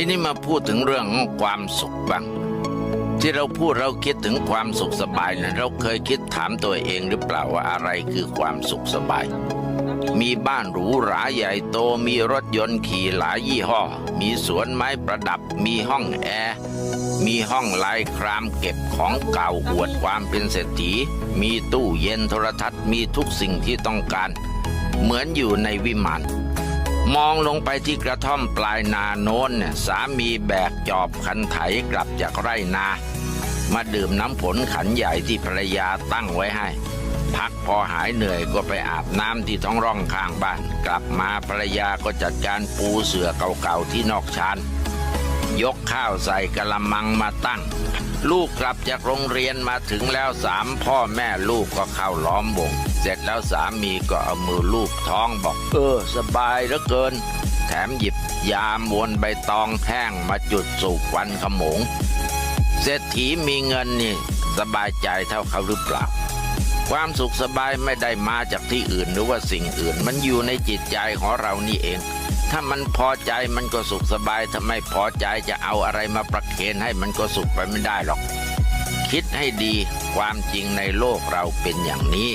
ทีนี้มาพูดถึงเรื่องของความสุขบ้างที่เราพูดเราคิดถึงความสุขสบายนะเราเคยคิดถามตัวเองหรือเปล่าว่าอะไรคือความสุขสบาย มีบ้านหรูหราใหญ่โตมีรถยนต์ขี่หลายยี่ห้อ มีสวนไม้ประดับ มีห้องแอร์มีห้องลายครามเก็บของเก่าอวดความเป็นเศรษฐี มีตู้เย็นโทรทัศน์มีทุกสิ่งที่ต้องการ เหมือนอยู่ในวิมาน มองลงไปที่กระท่อมปลายนาโน้นเนี่ยสามีแบกจอบคันไถกลับจากไร่นา มาดื่มน้ำผลขันใหญ่ที่ภรรยาตั้งไว้ให้ พักพอหายเหนื่อยก็ไปอาบน้ำที่ท้องร่องข้างบ้าน กลับมาภรรยาก็จัดการปูเสื่อเก่าๆที่นอกชานยกข้าวใส่กะละมังมาตั้ง ลูกกลับจากโรงเรียนมาถึงแล้วสามพ่อแม่ลูกก็เข้าล้อมวงเสร็จแล้วสามีก็เอามือลูบท้องบอก เออ สบายเหลือเกิน แถมหยิบยามวนใบตองแห้งมาจุดสูบควันขโมง เศรษฐีมีเงินนี่ สบายใจเท่าเขาหรือเปล่า ความสุขสบายไม่ได้มาจากที่อื่นหรือว่าสิ่งอื่น มันอยู่ในจิตใจของเรานี่เอง ถ้ามันพอใจมันก็สุขสบายถ้าไม่พอใจจะเอาอะไรมาประเคนให้มันก็สุขไปไม่ได้หรอก คิดให้ดีความจริงในโลกเราเป็นอย่างนี้